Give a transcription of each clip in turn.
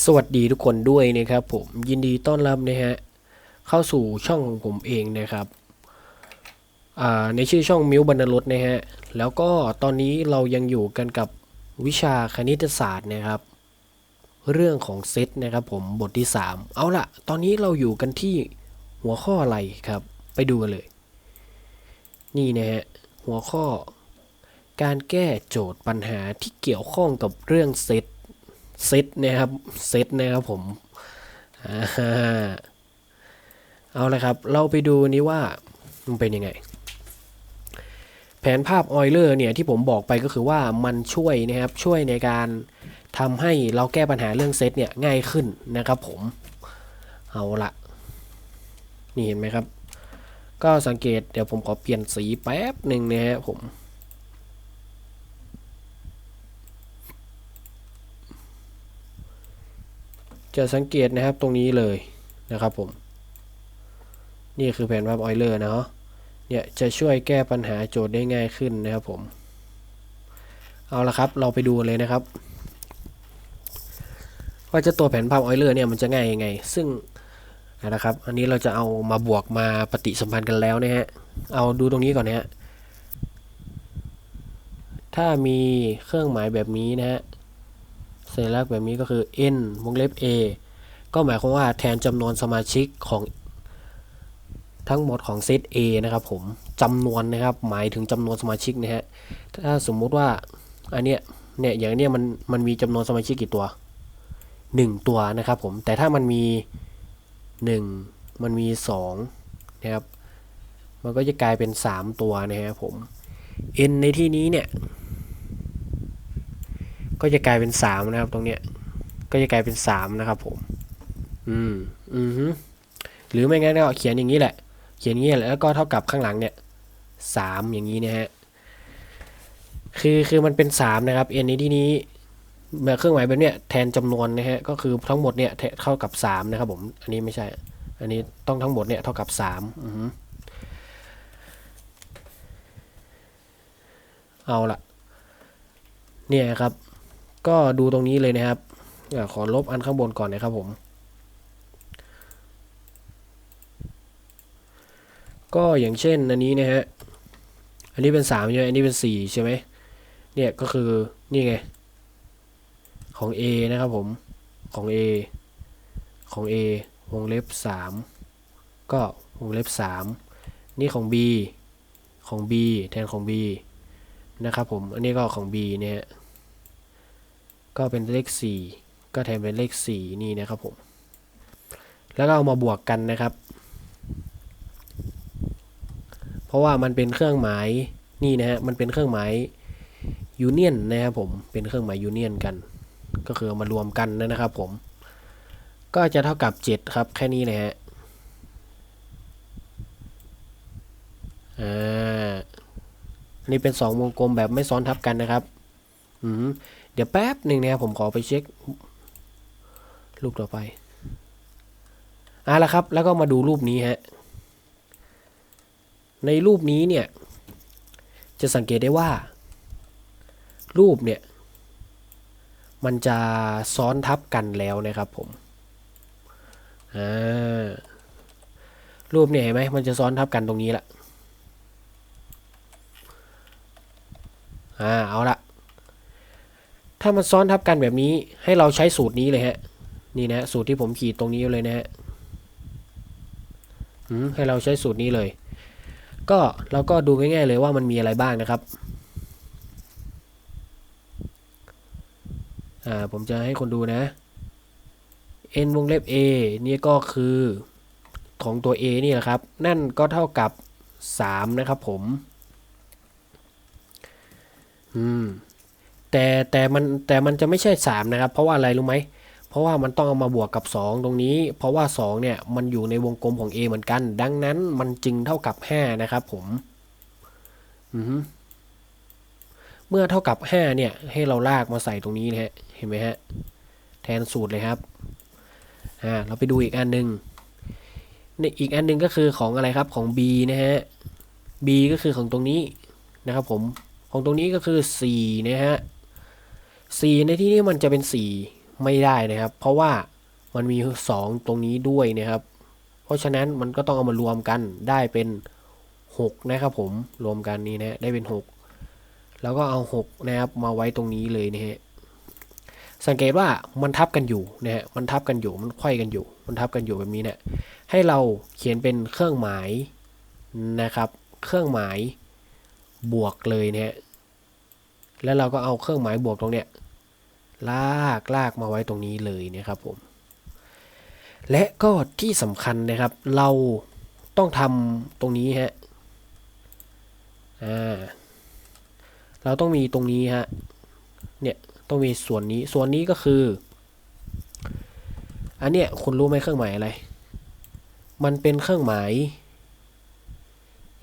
สวัสดีทุกคนด้วยนะครับผมยินดีต้อนรับนะฮะเข้าสู่ช่องของผมเองนะครับในชื่อช่องมิวบรรณรสนะฮะแล้วก็ตอนนี้เรายังอยู่กันกับวิชาคณิตศาสตร์นะครับ เรื่องของเซตนะครับผมบทที่ 3 เอาล่ะตอนนี้เราอยู่กันที่หัวข้ออะไรครับ ไปดูกันเลย นี่นะฮะหัวข้อ การแก้โจทย์ปัญหาที่เกี่ยวข้องกับเรื่องเซต เซตนะครับเซตนะครับผมอ่าเอาละครับ เราไปดูนี้ว่ามันเป็นยังไง แผนภาพออยเลอร์เนี่ยที่ผมบอกไปก็คือว่ามันช่วยนะครับช่วยในการทำให้เราแก้ปัญหาเรื่องเซตเนี่ยง่ายขึ้นนะครับผมเอาละนี่เห็นไหมครับ ก็สังเกตเดี๋ยวผมขอเปลี่ยนสีแป๊บหนึ่งนะฮะผม จะสังเกตนะครับตรงนี้เลยนะครับผม นี่คือแผนภาพออยเลอร์นะเนาะเนี่ยจะช่วยแก้ปัญหาโจทย์ได้ง่ายขึ้นนะครับผม เอาละครับเราไปดูเลยนะครับว่าจะตัวแผนภาพออยเลอร์เนี่ยมันจะง่ายยังไง ซึ่งนะครับ อันนี้เราจะเอามาบวกมาปฏิสัมพันธ์กันแล้วนะฮะ เอาดูตรงนี้ก่อนนะฮะ ถ้ามีเครื่องหมายแบบนี้นะฮะ สัญลักษณ์แบบนี้ก็คือ n วงเล็บ a ก็หมายความว่าแทนจำนวนสมาชิกของทั้งหมดของเซต A นะครับผมจำนวนนะครับหมายถึงจำนวนสมาชิกนะฮะถ้าสมมุติว่าอันเนี้ยเนี่ยอย่างเนี้ยมันมันมีจำนวนสมาชิกกี่ตัว 1 ตัวนะครับผมแต่ถ้ามันมี 1 มันมี2นะครับมันก็จะกลายเป็น 3 ตัวนะครับผม n ในที่นี้เนี่ย ก็จะกลายเป็นสามนะครับตรงเนี้ย ก็จะกลายเป็นสามนะครับผม อืม อือฮึหรือไม่งั้นก็เขียนอย่างนี้แหละ เขียนอย่างนี้แหละแล้วก็เท่ากับข้างหลังเนี่ยสามอย่างนี้นะฮะ คือคือมันเป็นสามนะครับ n ในที่นี้แบบเครื่องหมายแบบเนี้ยแทนจำนวนนะฮะ ก็คือทั้งหมดเนี่ยเท่ากับสามนะครับผม อันนี้ไม่ใช่ อันนี้ต้องทั้งหมดเนี่ยเท่ากับสามอือฮึเอาละเนี่ยครับ ก็ดูตรงนี้เลยนะครับขอลบอันข้างบนก่อนนะครับผมก็อย่างเช่นอันนี้นะฮะ อันนี้เป็น3ใช่ไหมอันนี้เป็น4ใช่ไหมเนี่ยก็คือนี่ไง ของ A นะครับผม ของ A ของ A วงเล็บ3ก็วงเล็บ3นี่ของ B ของ B แทนของ B นะครับผม อันนี้ก็ของ B เนี่ย ก็เป็นเลข 4 ก็แทนเป็นเลข 4 นี่นะครับผม แล้วก็เอามาบวกกันนะครับ เพราะว่ามันเป็นเครื่องหมายนี่นะฮะ มันเป็นเครื่องหมายยูเนียนนะครับผม เป็นเครื่องหมายยูเนียนกัน ก็คือเอามารวมกันนะครับผม ก็จะเท่ากับ 7 ครับ แค่นี้นะฮะ อ่านนี้เป็น 2 วงกลมแบบไม่ซ้อนทับกันนะครับ อืม เดี๋ยวแป๊บหนึ่งนะครับผมขอไปเช็ค รูปต่อไปอะละครับ แล้วก็มาดูรูปนี้ฮะ ในรูปนี้เนี่ย จะสังเกตได้ว่า รูปเนี่ย มันจะซ้อนทับกันแล้วนะครับผมอ่ารูปเนี่ยเห็นไหมมันจะซ้อนทับกันตรงนี้ละอ่าเอาละ ถ้ามันซ้อนทับกันแบบนี้ให้เราใช้สูตรนี้เลยฮะ นี่นะสูตรที่ผมขีดตรงนี้เลยนะฮะให้เราใช้สูตรนี้เลย ก็เราก็ดูง่ายๆเลยว่ามันมีอะไรบ้างนะครับอ่าผมจะให้คนดูนะ n วงเล็บ a นี่ก็คือของตัว a นี่แหละครับ นั่นก็เท่ากับ 3 นะครับผม อืม แต่แต่มันแต่มันจะไม่ใช่ 3 นะครับ เพราะว่าอะไรรู้ไหม เพราะว่ามันต้องเอามาบวกกับ 2 ตรงนี้ เพราะว่า 2 เนี่ย มันอยู่ในวงกลมของ A เหมือนกัน ดังนั้นมันจึงเท่ากับ 5 นะครับผมอือเมื่อเท่ากับ 5 เนี่ย ให้เราลากมาใส่ตรงนี้นะฮะ เห็นไหมฮะ แทนสูตรเลยครับ อ่า เราไปดูอีกอันหนึ่งในอีกอันหนึ่งก็คือของอะไรครับ ของ B นะฮะ B ก็คือของตรงนี้นะครับผม ของตรงนี้ก็คือ 4 นะฮะ 4 ในที่นี้มันจะเป็น 4 ไม่ได้นะครับ เพราะว่ามันมี 2 ตรงนี้ด้วยนะครับ เพราะฉะนั้นมันก็ต้องเอามารวมกันได้เป็น 6 นะครับผมรวมกันนี้นะได้เป็น 6 แล้วก็เอา 6 นะครับมาไว้ตรงนี้เลยนะฮะสังเกตว่ามันทับกันอยู่นะฮะมันทับกันอยู่มันไขว้กันอยู่ มันทับกันอยู่แบบนี้เนะี่ยให้เราเขียนเป็นเครื่องหมายนะครับ เครื่องหมายบวกเลยนะฮะแล้วเราก็เอาเครื่องหมายบวกตรงเนี้ย ลากลากมาไว้ตรงนี้เลยนะครับผม และก็ที่สำคัญนะครับ เราต้องทำตรงนี้ฮะอ่าเราต้องมีตรงนี้ฮะเนี่ยต้องมีส่วนนี้ส่วนนี้ก็คือ อันเนี้ยคุณรู้ไหมเครื่องหมายอะไร มันเป็นเครื่องหมาย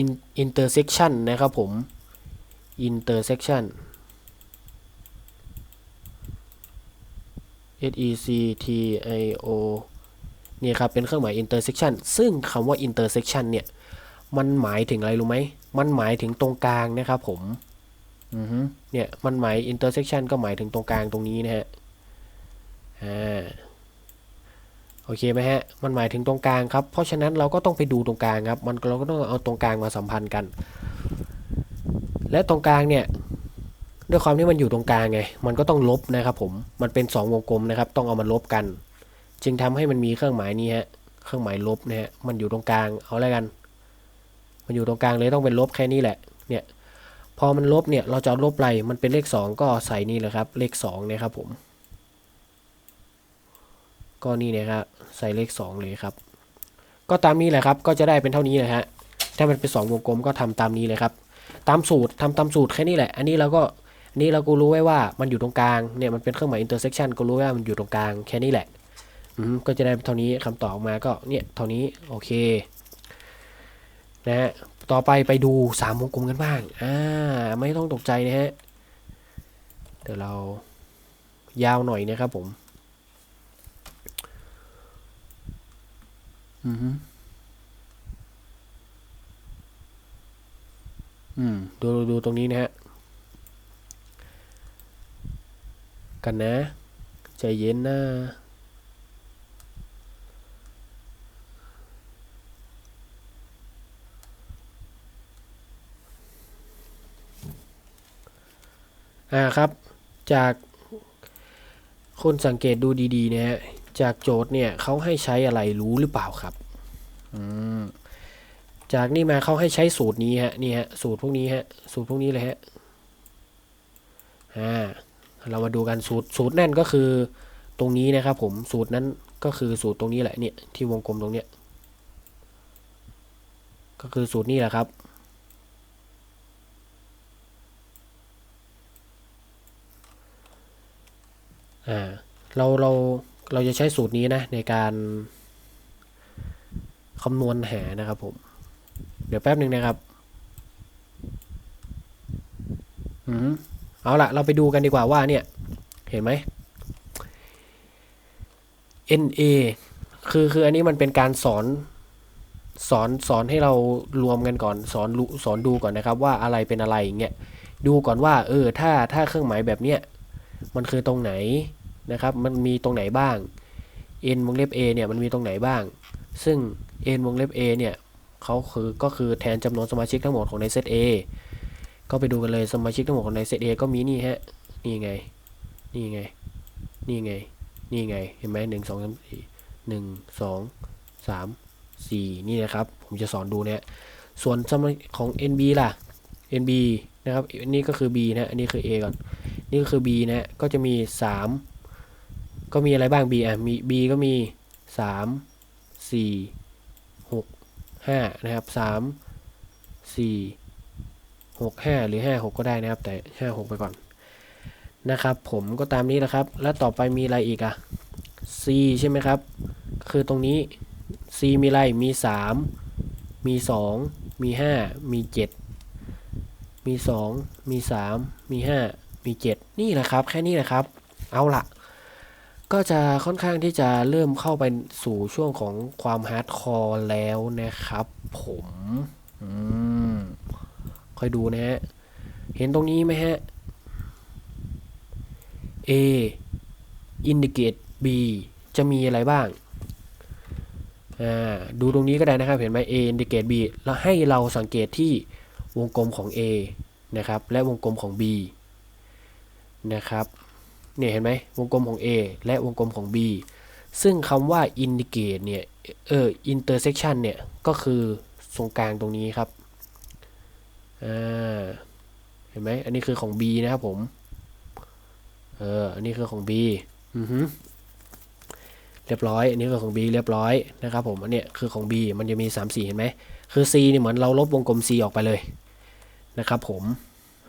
in- intersection นะครับผม intersection S E C T I O เนี่ยครับ เป็นเครื่องหมาย intersection ซึ่งคำว่า intersection เนี่ย มันหมายถึงอะไรรู้ไหม มันหมายถึงตรงกลางนะครับผม อือฮึเนี่ย มันหมาย intersection ก็หมายถึงตรงกลางตรงนี้นะฮะ อ่า โอเคไหมฮะ มันหมายถึงตรงกลางครับ เพราะฉะนั้นเราก็ต้องไปดูตรงกลางครับ มันเราก็ต้องเอาตรงกลางมาสัมพันธ์กัน และตรงกลางเนี่ย ด้วยความที่มันอยู่ตรงกลางไง มันก็ต้องลบนะครับผม มันเป็น 2 วงกลมนะครับ ต้องเอามาลบกัน จึงทำให้มันมีเครื่องหมายนี้ฮะ เครื่องหมายลบนะฮะ มันอยู่ตรงกลาง เอาอะไรกัน มันอยู่ตรงกลางเลยต้องเป็นลบแค่นี้แหละ เนี่ย พอมันลบเนี่ย เราจะลบอะไร มันเป็นเลข 2 ก็ใส่นี่แหละครับ เลข2นะครับผม ก็นี่นะครับ ใส่เลข 2 เลยครับ ก็ตามนี้แหละครับ ก็จะได้เป็นเท่านี้นะฮะ ถ้ามันเป็น 2 วงกลมก็ทำตามนี้เลยครับ ตามสูตรทำตามสูตรแค่นี้แหละ อันนี้เราก็ นนี้เราก็รู้ไว้ว่ามันอยู่ตรงกลางเนี่ยมันเป็นเครื่องหมาย intersection ก็รู้ว่ามันอยู่ตรงกลางแค่นี้แหละอืมก็จะได้เท่านี้คำตอบออกมาก็เนี่ยเท่านี้โอเคนะฮะต่อไปไปดูสามวงกลมกันบ้างอ่าไม่ต้องตกใจนะฮะเดี๋ยวเรายาวหน่อยนะครับผมอืมฮึอืมดูดูตรงนี้นะฮะ กันนะ ใจเย็นนะอ่าครับจากคนสังเกตดูดีๆนะฮะจากโจทย์เนี่ยเขาให้ใช้อะไรรู้หรือเปล่าครับอืมจากนี่มาเขาให้ใช้สูตรนี้ฮะนี่ฮะสูตรพวกนี้ฮะสูตรพวกนี้เลยฮะอ่า เรามาดูกันสูตรสูตรนั่นก็คือตรงนี้นะครับผมสูตรนั้นก็คือสูตรตรงนี้แหละเนี่ยที่วงกลมตรงเนี้ยก็คือสูตรนี้แหละครับ อ่า เรา เรา เราจะใช้สูตรนี้นะ ในการคำนวณหานะครับผม เดี๋ยวแป๊บหนึ่งนะครับ อืม เอาละเราไปดูกันดีกว่าว่าเนี่ยเห็นไหม NA คือคืออันนี้มันเป็นการสอนสอนสอนให้เรารวมกันก่อนสอนรูสอนดูก่อนนะครับว่าอะไรเป็นอะไรอย่างเงี้ยดูก่อนว่าเออถ้าถ้าเครื่องหมายแบบเนี้ยมันคือตรงไหนนะครับ มันมีตรงไหนบ้าง n วงเล็บ a เนี่ยมันมีตรงไหนบ้าง ซึ่ง n วงเล็บ a เนี่ยเขาคือก็คือแทนจำนวนสมาชิกทั้งหมดของในเซต A ก็ไปดูกันเลยสมาชิกทั้งหมดของในเซต A ก็มีนี่ฮะ นี่ไง นี่ไง นี่ไง นี่ไง เห็นไหมหนึ่งสองสามสี่หนึ่งสองสามสี่นี่นะครับ ผมจะสอนดูเนี่ยส่วนสมาของ NB ล่ะ NB นะครับ นี่ก็คือ B นะ อันนี้คือ A ก่อน นี่ก็คือ B นะ ก็จะมี 3 ก็มีอะไรบ้าง B อะ มี B ก็มี 3 4 6 5 นะครับ 3 4 6 5 หรือ 5 6 ก็ได้นะครับ แต่ 5 6 ไปก่อน นะครับ ผมก็ตามนี้แหละครับ แล้วต่อไปมีอะไรอีกอะ C ใช่ไหมครับ คือตรงนี้ C มีอะไร มี 3 มี 2 มี 5 มี 7 มี 2 มี 3 มี 5 มี 7 นี่แหละครับ แค่นี้แหละครับ เอาละก็จะค่อนข้างที่จะเริ่มเข้าไปสู่ช่วงของความฮาร์ดคอร์แล้วนะครับ ผม อืม ค่อยดูนะฮะ เห็นตรงนี้ไหมฮะ A indicate b จะมีอะไรบ้าง ดูตรงนี้ก็ได้นะครับ เห็นไหม a indicate b แล้วให้เราสังเกตที่วงกลมของ a นะครับ และวงกลมของ b นะครับ เนี่ยเห็นไหมวงกลมของ a และวงกลมของ b ซึ่งคำว่า indicate เนี่ย เออ intersection เนี่ย ก็คือตรงกลางตรงนี้ครับ อ่าเห็นไหมอันนี้คือของ b นะครับผมเอออันนี้คือของ b อือฮึเรียบร้อย อันนี้คือของ b เรียบร้อยนะครับผมอันเนี้ยคือของ b มันจะมี 3 4 เห็นไหมคือ c เนี่ยเหมือนเราลบวงกลม c ออกไปเลยนะครับผม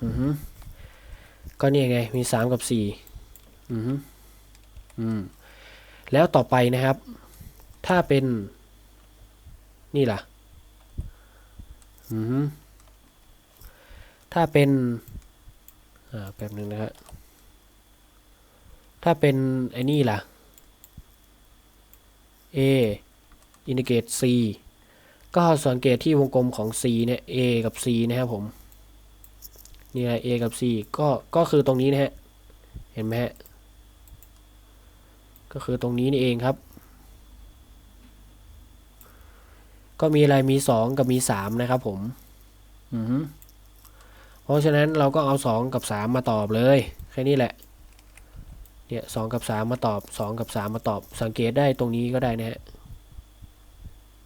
อือฮึก็เนี่ยไงมี 3 กับ 4 อือฮึอืมแล้วต่อไปนะครับ ถ้าเป็นนี่ล่ะ อือฮึ ถ้าเป็นแป๊บนึงนะครับถ้าเป็นไอ้นี่ล่ะ A indicate C ก็สังเกตที่วงกลมของ C เนี่ย A กับ C นะครับผม นี่ไง A กับ C ก็ ก็คือตรงนี้นะฮะ เห็นไหมฮะ ก็คือตรงนี้นี่เองครับ ก็มีอะไรมี 2 กับมี 3 นะครับผม อือ เพราะฉะนั้นเราก็เอา 2 กับ 3 มาตอบเลย แค่นี้แหละ เนี่ยสองกับสามมาตอบสองกับสามมาตอบ สังเกตได้ตรงนี้ก็ได้นะฮะ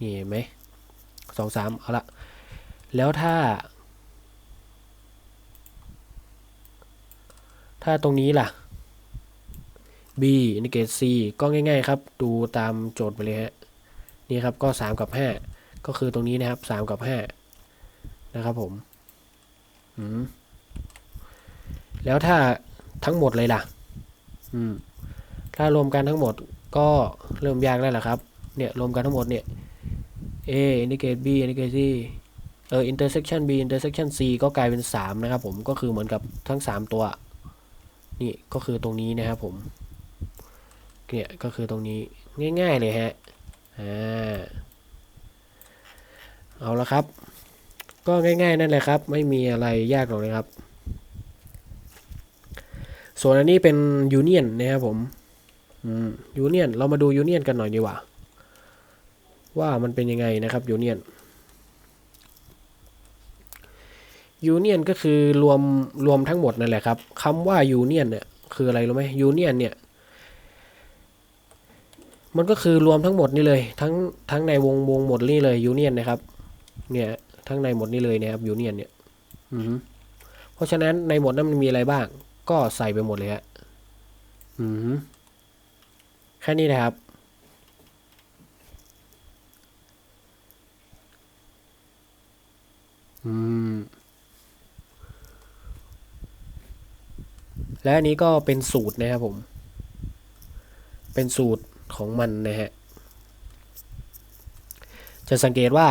นี่เห็นไหมสองสามเอาละ แล้วถ้า ถ้าตรงนี้ล่ะ b indicate c ก็ง่าย ๆ ครับ ดูตามโจทย์ไปเลยฮะ นี่ครับก็ 3 กับ 5 ก็คือตรงนี้นะครับ 3 กับ 5 นะครับผม แล้วถ้าทั้งหมดเลยล่ะ อืม ถ้ารวมกันทั้งหมดก็เริ่มยากแล้วล่ะครับ เนี่ยรวมกันทั้งหมดเนี่ย a indicate b indicate c เออ intersection b intersection c ก็กลายเป็น 3 นะครับผม ก็คือเหมือนกับทั้ง 3 ตัว นี่ก็คือตรงนี้นะครับผม เนี่ยก็คือตรงนี้ง่าย ๆ เลยฮะ อ่า เอาละครับ ก็ง่าย ๆ นั่นแหละครับ ไม่มีอะไรยากหรอกนะครับ ส่วนอันนี้เป็นยูเนียนนะครับผมยูเนียนเรามาดูยูเนียนกันหน่อยดีกว่า ว่ามันเป็นยังไงนะครับยูเนียนยูเนียนก็คือรวมรวมทั้งหมดนั่นแหละครับคำว่ายูเนียนเนี่ยคืออะไรรู้ไหมยูเนียนเนี่ยมันก็คือรวมทั้งหมดนี่เลย ทั้งทั้งในวงวงหมดนี่เลยยูเนียนนะครับ เนี่ย ทั้งในหมดนี่เลยนะครับยูเนียนเนี่ยอือฮึเพราะฉะนั้นในหมดนั้นมันมีอะไรบ้าง ก็ใส่ไปหมดเลยฮะอือฮึแค่นี้นะครับ อืมและอันนี้ก็เป็นสูตรนะครับผม เป็นสูตรของมันนะฮะ จะสังเกตว่า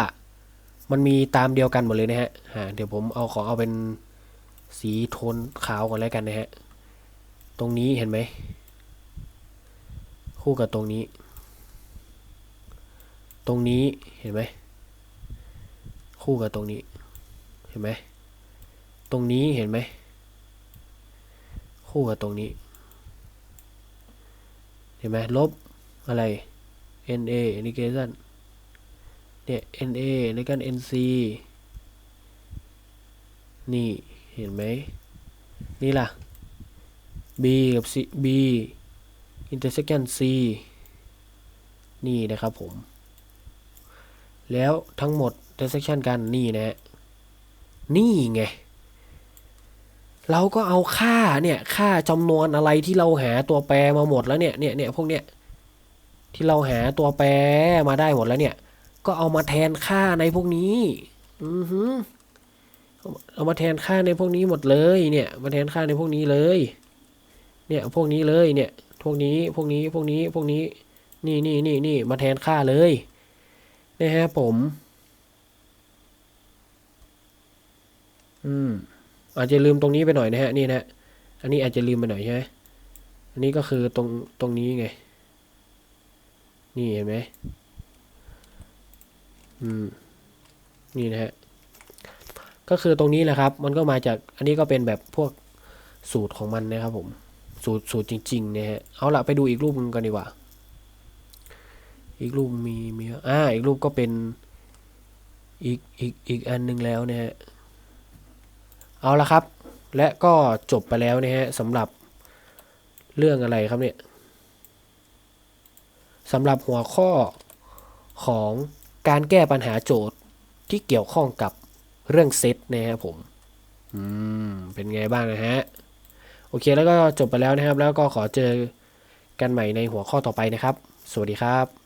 มันมีตามเดียวกันหมดเลยนะฮะอ่าเดี๋ยวผมเอาขอเอาเป็นสีโทนขาวก่อนแล้วกันนะฮะ ตรงนี้เห็นไหม คู่กับตรงนี้ ตรงนี้เห็นไหม คู่กับตรงนี้ เห็นไหม ตรงนี้เห็นไหม คู่กับตรงนี้ เห็นไหมลบอะไร NA indication เนี่ย NA แล้วกัน NC นี่ เห็นไหม นี่ล่ะ B กับ C B intersection C นี่นะครับผม แล้วทั้งหมด intersection กัน นี่นะฮะนี่ไง เราก็เอาค่าเนี่ย ค่าจำนวนอะไรที่เราหาตัวแปรมาหมดแล้วเนี่ย เนี่ยเนี่ยพวกเนี้ย ที่เราหาตัวแปรมาได้หมดแล้วเนี่ย ก็เอามาแทนค่าในพวกนี้ อือฮึเอามาแทนค่าในพวกนี้หมดเลยเนี่ย มาแทนค่าในพวกนี้เลย เนี่ยพวกนี้เลยเนี่ย พวกนี้พวกนี้พวกนี้พวกนี้ นี่นี่นี่นี่มาแทนค่าเลยนะฮะผม อืม อาจจะลืมตรงนี้ไปหน่อยนะฮะนี่นะอันนี้อาจจะลืมไปหน่อยใช่ไหมอันนี้ก็คือตรงตรงนี้ไง นี่เห็นไหม อืม นี่นะฮะ ก็คือตรงนี้แหละครับ มันก็มาจาก อันนี้ก็เป็นแบบพวกสูตรของมันนะครับผม สูตรสูตรจริงๆนะฮะ เอาละไปดูอีกรูปหนึงกันดีกว่า อีกรูปมีมีอ่า อีกรูปก็เป็น อีกอีกอีกอันหนึ่งแล้วนะฮะ เอาละครับ และก็จบไปแล้วนะฮะสำหรับเรื่องอะไรครับเนี่ยสำหรับหัวข้อของ การแก้ปัญหาโจทย์ที่เกี่ยวข้องกับเรื่องเซตนะครับผม อืม เป็นไงบ้างนะฮะ โอเคแล้วก็จบไปแล้วนะครับ แล้วก็ขอเจอกันใหม่ในหัวข้อต่อไปนะครับ สวัสดีครับ